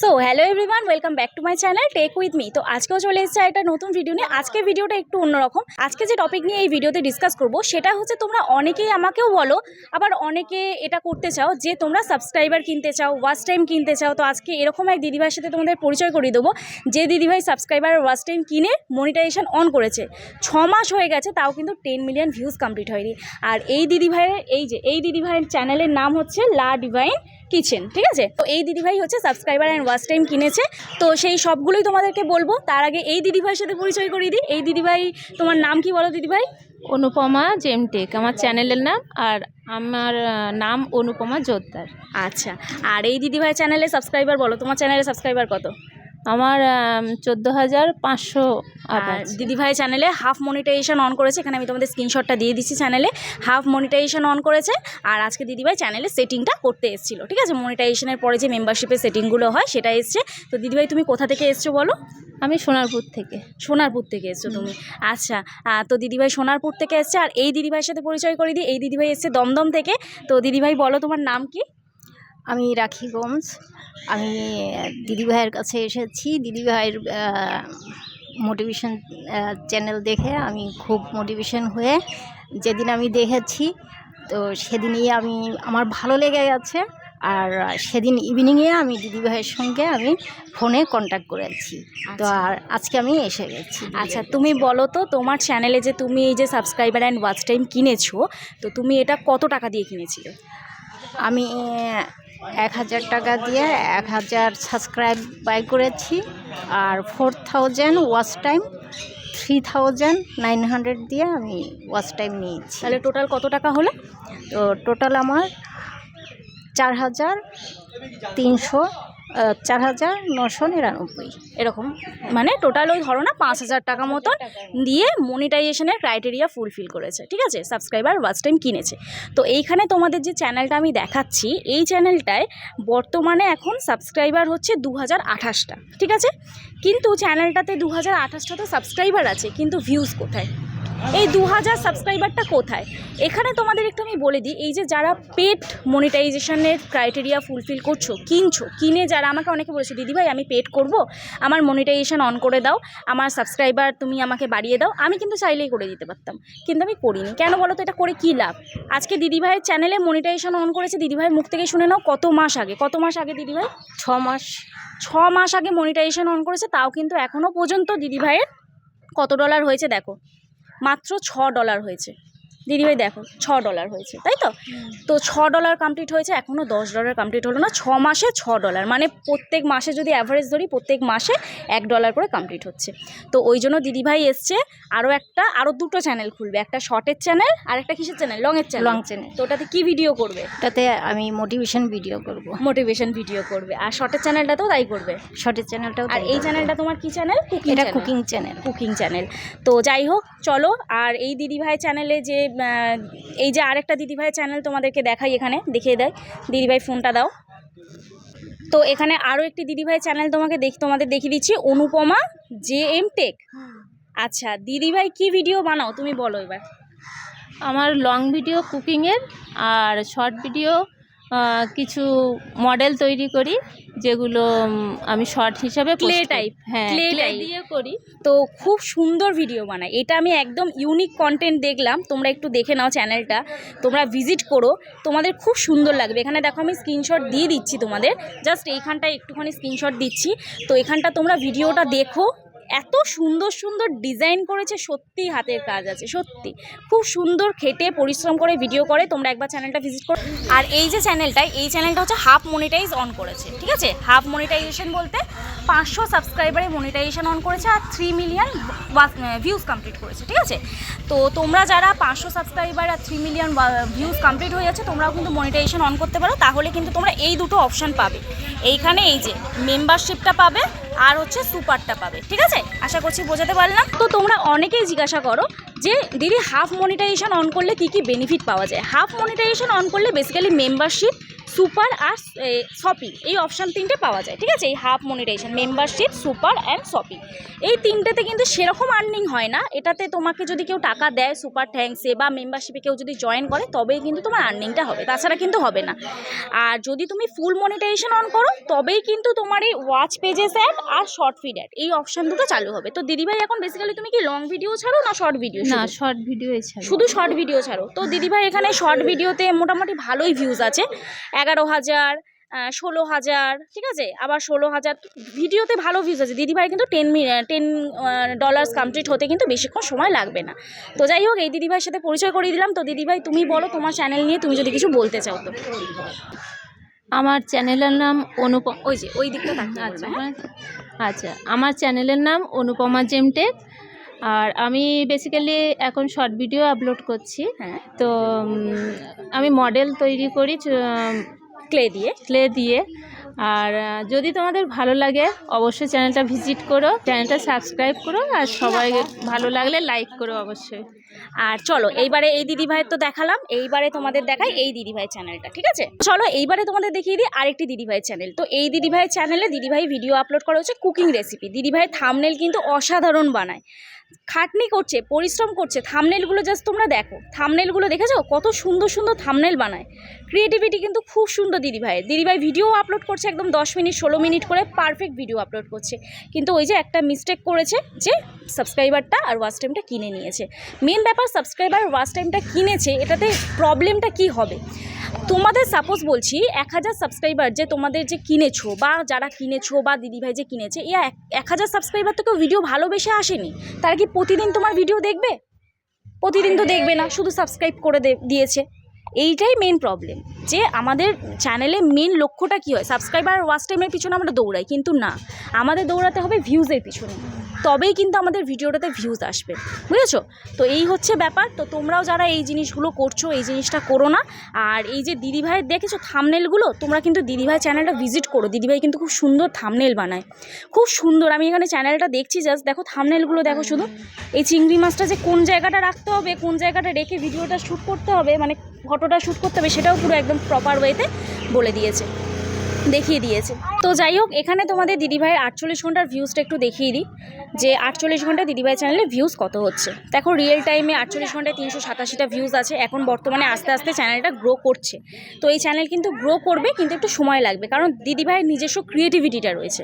So hello everyone welcome back to my channel tech with me তো আজকেও চলে এসেছে একটা নতুন ভিডিও নিয়ে। আজকে ভিডিওটা একটু অন্যরকম। আজকে যে টপিক নিয়ে এই ভিডিওতে ডিসকাস করব, সেটা হচ্ছে তোমরা অনেকেই আমাকেও বলো, আবার অনেকে এটা করতে চাও যে তোমরা সাবস্ক্রাইবার কিনতে চাও ওয়াচ টাইম কিনতে চাও। তো আজকে এরকম এক দিদিভাইয়ের সাথে তোমাদের পরিচয় করিয়ে দেবো। যে দিদিভাই সাবস্ক্রাইবার ওয়াচ টাইম কিনে মনিটাইজেশন অন করেছে, ছ মাস হয়ে গেছে, তাও কিন্তু টেন মিলিয়ন ভিউজ কমপ্লিট হয়নি। আর এই দিদিভাইয়ের, এই যে, এই দিদিভাইয়ের চ্যানেলের নাম হচ্ছে লা ডিভাইন কিচেন ঠিক আছে? তো এই দিদিভাই হচ্ছে সাবস্ক্রাইবার অ্যান্ড ওয়াচ টাইম কিনেছে। তো সেই সবগুলোই তোমাদেরকে বলব। তার আগে এই দিদিভাইয়ের সাথে পরিচয় করিয়ে দিই। এই দিদিভাই তোমার নাম কি বলো দিদিভাই? অনুপমা জেমটেক আমার চ্যানেলের নাম। আর আমার নাম অনুপমা জোদ্দার। আচ্ছা। আর এই দিদিভাই চ্যানেলে সাবস্ক্রাইবার বলো। তোমার চ্যানেলে সাবস্ক্রাইবার কত? আমার চোদ্দ হাজার পাঁচশো আর দিদিভাই চ্যানেলে হাফ মনিটাইজেশন অন করেছে এখানে আমি তোমাদের স্ক্রিনশটটা দিয়ে দিচ্ছি চ্যানেলে। হাফ মনিটাইজেশন অন করেছে আর আজকে দিদিভাই চ্যানেলে সেটিংটা করতে এসেছিল ঠিক আছে? মনিটাইজেশনের পরে যে মেম্বারশিপের সেটিংগুলো হয় সেটা এসছে। তো দিদিভাই তুমি কোথা থেকে এসছো বলো? আমি সোনারপুর থেকে। সোনারপুর থেকে এসছো তুমি। আচ্ছা তো দিদিভাই সোনারপুর থেকে এসছে আর এই দিদিভাইয়ের সাথে পরিচয় করে দিই এই দিদিভাই এসছে দমদম থেকে। তো দিদিভাই বলো তোমার নাম কি? আমি রাখি গোমস। আমি দিদিভাইয়ের কাছে এসেছি। দিদিভাইয়ের মোটিভেশন চ্যানেল দেখে আমি খুব মোটিভেশন হয়ে যেদিন আমি দেখেছি তো সেদিনই আমি আমার ভালো লেগে গেছে। আর সেদিন ইভিনিংয়ে আমি দিদিভাইয়ের সঙ্গে আমি ফোনে কন্ট্যাক্ট করেছি। তো আর আজকে আমি এসে গেছি। আচ্ছা তুমি বলো তো তোমার চ্যানেলে যে তুমি এই যে সাবস্ক্রাইবার অ্যান্ড ওয়াচ টাইম কিনেছো তো তুমি এটা কত টাকা দিয়ে কিনেছিলে? আমি এক হাজার টাকা দিয়ে এক হাজার সাবস্ক্রাইব বাই করেছি। আর four thousand watch time three thousand nine hundred দিয়ে আমি ওয়াচ টাইম নিয়েছি। তাহলে টোটাল কত টাকা হলো? তো টোটাল আমার চার হাজার তিনশো চার হাজার নশো নিরানব্বই। এরকম। মানে টোটাল ওই ধরো না পাঁচ হাজার টাকা মতন দিয়ে মনিটাইজেশনের ক্রাইটেরিয়া ফুলফিল করেছে, ঠিক আছে? সাবস্ক্রাইবার ওয়াচ টাইম কিনেছে। তো এইখানে তোমাদের যে চ্যানেলটা আমি দেখাচ্ছি, এই চ্যানেলটায় বর্তমানে এখন সাবস্ক্রাইবার হচ্ছে দু হাজার আঠাশটা, ঠিক আছে? কিন্তু চ্যানেলটাতে দু হাজার তো সাবস্ক্রাইবার আছে, কিন্তু ভিউজ কোথায়? এই দু হাজার সাবস্ক্রাইবারটা কোথায়? এখানে তোমাদের একটু আমি বলে দিই এই যে যারা পেট মনিটাইজেশনের ক্রাইটেরিয়া ফুলফিল করছ কিনছো কিনে যারা আমাকে অনেকে বলেছে দিদিভাই আমি পেট করব? আমার মনিটাইজেশন অন করে দাও আমার সাবস্ক্রাইবার তুমি আমাকে বাড়িয়ে দাও। আমি কিন্তু চাইলেই করে দিতে পারতাম কিন্তু আমি করিনি। কেন বলো তো এটা করে কী লাভ? আজকে দিদিভাইয়ের চ্যানেলে মনিটাইজেশন অন করেছে দিদিভাইয়ের মুখ থেকে শুনে নাও কত মাস আগে কত মাস আগে দিদিভাই ছ মাস। ছ মাস আগে মনিটাইজেশন অন করেছে তাও কিন্তু এখনও পর্যন্ত দিদিভাইয়ের কত ডলার হয়েছে দেখো। মাত্র ছ ডলার হয়েছে। দিদিভাই দেখো ছ ডলার হয়েছে তাই তো? তো ছ ডলার কমপ্লিট হয়েছে এখনও দশ ডলার কমপ্লিট হলো না ছ মাসে ছ ডলার মানে প্রত্যেক মাসে যদি অ্যাভারেজ ধরি প্রত্যেক মাসে এক ডলার করে কমপ্লিট হচ্ছে। তো ওই জন্য দিদিভাই এসছে আরও একটা আরও দুটো চ্যানেল খুলবে একটা শর্টের চ্যানেল আর একটা কিসের চ্যানেল লংয়ের চ্যানেল লং চ্যানেল তো ওটাতে কী ভিডিও করবে? ওটাতে আমি মোটিভেশন ভিডিও করব। মোটিভেশন ভিডিও করবে আর শর্টের চ্যানেলটাতেও তাই করবে। শর্টের চ্যানেলটাও আর এই চ্যানেলটা তোমার কি চ্যানেল কুকিং এটা channel cooking channel cooking channel তো যাই হোক চলো আর এই দিদিভাই চ্যানেলে যে এই যে আরেকটা দিদিভাই চ্যানেল তোমাদেরকে দেখাই এখানে, দেখিয়ে দেয়। দিদিভাই ফোনটা দাও। তো এখানে আরও একটি দিদিভাই চ্যানেল তোমাকে দেখ, তোমাদের দেখিয়ে দিচ্ছি, অনুপমা জে এম টেক আচ্ছা দিদিভাই কি ভিডিও বানাও, তুমি বলো এবার। আমার লং ভিডিও কুকিংয়ের আর শর্ট ভিডিও কিছু মডেল তৈরি করি। যেগুলো আমি শর্ট হিসাবে প্লে টাইপ হ্যাঁ প্লে টাইপ দিয়ে করি। তো খুব সুন্দর ভিডিও বানায়। এটা আমি একদম ইউনিক কন্টেন্ট দেখলাম। তোমরা একটু দেখে নাও চ্যানেলটা তোমরা ভিজিট করো। তোমাদের খুব সুন্দর লাগবে। এখানে দেখো আমি স্ক্রিনশট দিয়ে দিচ্ছি তোমাদের। জাস্ট এইখানটায় একটুখানি স্ক্রিনশট দিচ্ছি। তো এখানটা তোমরা ভিডিওটা দেখো। এত সুন্দর সুন্দর ডিজাইন করেছে, সত্যি হাতের কাজ আছে, সত্যি। খুব সুন্দর খেটে পরিশ্রম করে ভিডিও করে, তোমরা একবার চ্যানেলটা ভিজিট করো। আর এই যে চ্যানেলটা এই চ্যানেলটা হচ্ছে হাফ মনিটাইজ অন করেছে, ঠিক আছে? হাফ মনিটাইজেশন বলতে পাঁচশো সাবস্ক্রাইবারে মনিটাইজেশন অন করেছে আর থ্রি মিলিয়ন ভিউজ কমপ্লিট করেছে, ঠিক আছে? তো তোমরা যারা পাঁচশো সাবস্ক্রাইবার আর থ্রি মিলিয়ন ভিউজ কমপ্লিট হয়ে যাচ্ছে, তোমরাও কিন্তু মনিটাইজেশন অন করতে পারো। তাহলে কিন্তু তোমরা এই দুটো অপশান পাবে। এইখানে এই যে মেম্বারশিপটা পাবে আর হচ্ছে সুপারটা পাবে, ঠিক আছে? আশা করছি বোঝাতে পারলাম। তো তোমরা অনেকেই জিজ্ঞাসা করো যে, দিদি হাফ মনিটাইজেশন অন করলে কি কি বেনিফিট পাওয়া যায়? হাফ মনিটাইজেশন অন করলে বেসিক্যালি মেম্বারশিপ সুপার আর শপিং এই অপশান তিনটে পাওয়া যায় ঠিক আছে? এই half monetization membership super and shopping এই তিনটেতে কিন্তু সেরকম আর্নিং হয় না। এটাতে তোমাকে যদি কেউ টাকা দেয় সুপার থ্যাঙ্কসে বা মেম্বারশিপে কেউ যদি জয়েন করে তবেই কিন্তু তোমার আর্নিংটা হবে। তাছাড়া কিন্তু হবে না। আর যদি তুমি ফুল মনিটাইজেশন অন করো তবেই কিন্তু তোমার এই ওয়াচ পেজেস অ্যাড আর শর্ট ফিড অ্যাড এই অপশান দুটো চালু হবে। তো দিদিভাই এখন বেসিক্যালি তুমি কি লং ভিডিও ছাড়ো না শর্ট ভিডিও না শর্ট ভিডিও শুধু শর্ট ভিডিও ছাড়ো। তো দিদিভাই এখানে শর্ট ভিডিওতে মোটামুটি ভালোই ভিউজ আছে। এগারো হাজার ষোলো হাজার ঠিক আছে? আবার ষোলো হাজার ভিডিওতে ভালো ভিউজ আছে। দিদিভাই কিন্তু টেন টেন ডলার্স কমপ্লিট হতে কিন্তু বেশিক্ষণ সময় লাগবে না। তো যাই হোক এই দিদিভাইয়ের সাথে পরিচয় করিয়ে দিলাম। তো দিদিভাই তুমি বলো তোমার চ্যানেল নিয়ে তুমি যদি কিছু বলতে চাও তো। আমার চ্যানেলের নাম অনুপম ওই যে ওই দিকটা আচ্ছা হ্যাঁ? আচ্ছা আমার চ্যানেলের নাম অনুপমা জেমটেক। আর আমি বেসিক্যালি এখন শর্ট ভিডিও আপলোড করছি। হ্যাঁ। তো আমি মডেল তৈরি করি ক্লে দিয়ে। ক্লে দিয়ে। আর যদি তোমাদের ভালো লাগে, অবশ্যই চ্যানেলটা ভিজিট করো, চ্যানেলটা সাবস্ক্রাইব করো, আর সবাই ভালো লাগলে লাইক করো অবশ্যই। আর চলো, এইবারে এই দিদি ভাইয়ের তো দেখালাম, এইবারে তোমাদের দেখাই এই দিদি ভাই চ্যানেলটা, ঠিক আছে? চলো, এইবারে তোমাদের দেখিয়ে দিই আরেকটি দিদি ভাইয়ের চ্যানেল। তো এই দিদি ভাইয়ের চ্যানেলে দিদি ভাই ভিডিও আপলোড করা হচ্ছে কুকিং রেসিপি। দিদি ভাই থামনেল কিন্তু অসাধারণ বানায়। খাটনি করছে, পরিশ্রম করছে, থামনেলগুলো জাস্ট তোমরা দেখো। থামনেলগুলো দেখেছ? কত সুন্দর সুন্দর থামনেল বানায়। ক্রিয়েটিভিটি কিন্তু খুব সুন্দর দিদি ভাইয়ের দিদি ভাই ভিডিও আপলোড করছে একদম দশ মিনিট, ষোলো মিনিট করে পারফেক্ট ভিডিও আপলোড করছে। কিন্তু ওই যে একটা মিস্টেক করেছে যে সাবস্ক্রাইবারটা আর ওয়াচ টাইমটা কিনে নিয়েছে। মেন ব্যাপার সাবস্ক্রাইবার ওয়াচ টাইমটা কিনেছে, এটাতে প্রবলেমটা কি হবে? তোমাদের সাপোজ বলছি, এক হাজার সাবস্ক্রাইবার যে তোমাদের যে কিনেছো বা যারা কিনেছো বা দিদিভাই যে কিনেছে এই এক- হাজার সাবস্ক্রাইবার তো কেউ ভিডিও ভালোবেসে আসেনি। তারা কি প্রতিদিন তোমার ভিডিও দেখবে? প্রতিদিন তো দেখবে না, শুধু সাবস্ক্রাইব করে দিয়েছে। এইটাই মেন প্রবলেম যে আমাদের চ্যানেলে মেন লক্ষ্যটা কী হয়? সাবস্ক্রাইবার ওয়াচ টাইমের পিছনে আমরা দৌড়াই, কিন্তু না। আমাদের দৌড়াতে হবে ভিউজের পিছনে। তবেই কিন্তু আমাদের ভিডিওটাতে ভিউজ আসবে। বুঝেছ? তো এই হচ্ছে ব্যাপার। তো তোমরাও যারা এই জিনিসগুলো করছ, এই জিনিসটা করো না। আর এই যে দিদিভাইয়ের দেখেছ থামনেলগুলো তোমরা কিন্তু দিদিভাই চ্যানেলটা ভিজিট করো। দিদিভাই কিন্তু খুব সুন্দর থামনেল বানায়। খুব সুন্দর। আমি এখানে চ্যানেলটা দেখছি জাস্ট দেখো থামনেলগুলো দেখো শুধু। এই চিংড়ি মাছটা যে কোন জায়গাটা রাখতে হবে, কোন জায়গাটা রেখে ভিডিওটা শ্যুট করতে হবে মানে ফটোটা শ্যুট করতে হবে সেটাও পুরো একদম প্রপার ওয়েতে বলে দিয়েছে, দেখিয়ে দিয়েছে। তো যাই হোক, এখানে তোমাদের দিদিভাইয়ের আটচল্লিশ ঘণ্টার ভিউজটা একটু দেখিয়ে দিই। যে আটচল্লিশ ঘণ্টা দিদিভাই চ্যানেলে ভিউজ কত হচ্ছে? দেখো রিয়েল টাইমে আটচল্লিশ ঘন্টায় তিনশো সাতাশিটা ভিউজ আছে এখন বর্তমানে আস্তে আস্তে চ্যানেলটা গ্রো করছে। তো এই চ্যানেল কিন্তু গ্রো করবে কিন্তু একটু সময় লাগবে কারণ দিদিভাইয়ের নিজস্ব ক্রিয়েটিভিটিটা রয়েছে।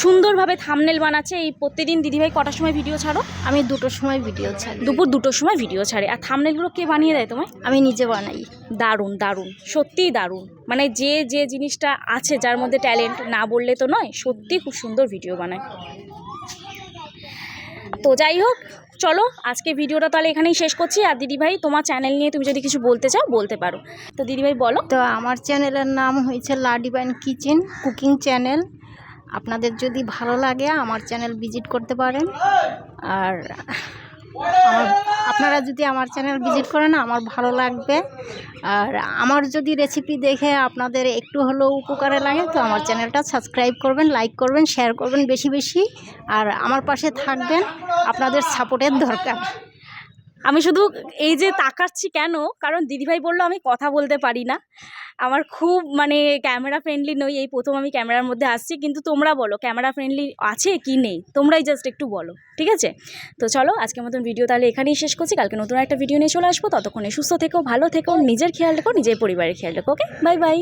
সুন্দরভাবে থামনেল বানাচ্ছে এই প্রত্যেকদিন দিদিভাই কটার সময় ভিডিও ছাড়ো? আমি দুটোর সময় ভিডিও ছাড়ি। দুপুর দুটোর সময় ভিডিও ছাড়ে। আর থামনেলগুলো কে বানিয়ে দেয় তোমায়? আমি নিজে বানাই। দারুণ দারুণ সত্যিই দারুণ। মানে যে যে জিনিসটা আছে যার মধ্যে ট্যালেন্ট না বললে তো নয় সত্যি খুব সুন্দর ভিডিও বানায়। তো যাই হোক, চলো, আজকে ভিডিওটা তাহলে এখানেই শেষ করছি। আর দিদিভাই, তোমার চ্যানেল নিয়ে তুমি যদি কিছু বলতে চাও, বলতে পারো। তো দিদিভাই, বলো। তো আমার চ্যানেলের নাম হয়েছে লাডিভাইন কিচেন কুকিং চ্যানেল আপনাদের যদি ভালো লাগে, আমার চ্যানেল ভিজিট করতে পারেন। আর আমার, আপনারা যদি আমার চ্যানেল ভিজিট করেন, আমার ভালো লাগবে। আর আমার যদি রেসিপি দেখে আপনাদের একটু হলেও উপকারে লাগে, তো আমার চ্যানেলটা সাবস্ক্রাইব করবেন লাইক করবেন শেয়ার করবেন বেশি বেশি। আর আমার পাশে থাকবেন, আপনাদের সাপোর্টের দরকার। আমি শুধু এই যে তাকাচ্ছি কেন? কারণ দিদিভাই বলল আমি কথা বলতে পারি না। আমার খুব মানে ক্যামেরা ফ্রেন্ডলি নই, এই প্রথম আমি ক্যামেরার মধ্যে আসছি। কিন্তু তোমরা বলো, ক্যামেরা ফ্রেন্ডলি আছে কি নেই? তোমরাই জাস্ট একটু বলো, ঠিক আছে? তো চলো, আজকের মতন ভিডিও তাহলে এখানেই শেষ করছি। কালকে নতুন একটা ভিডিও নিয়ে চলে আসব। ততক্ষণে সুস্থ থেকো, ভালো থেকো, নিজের খেয়াল রেখো, নিজের পরিবারের খেয়াল রেখো ওকে বাই বাই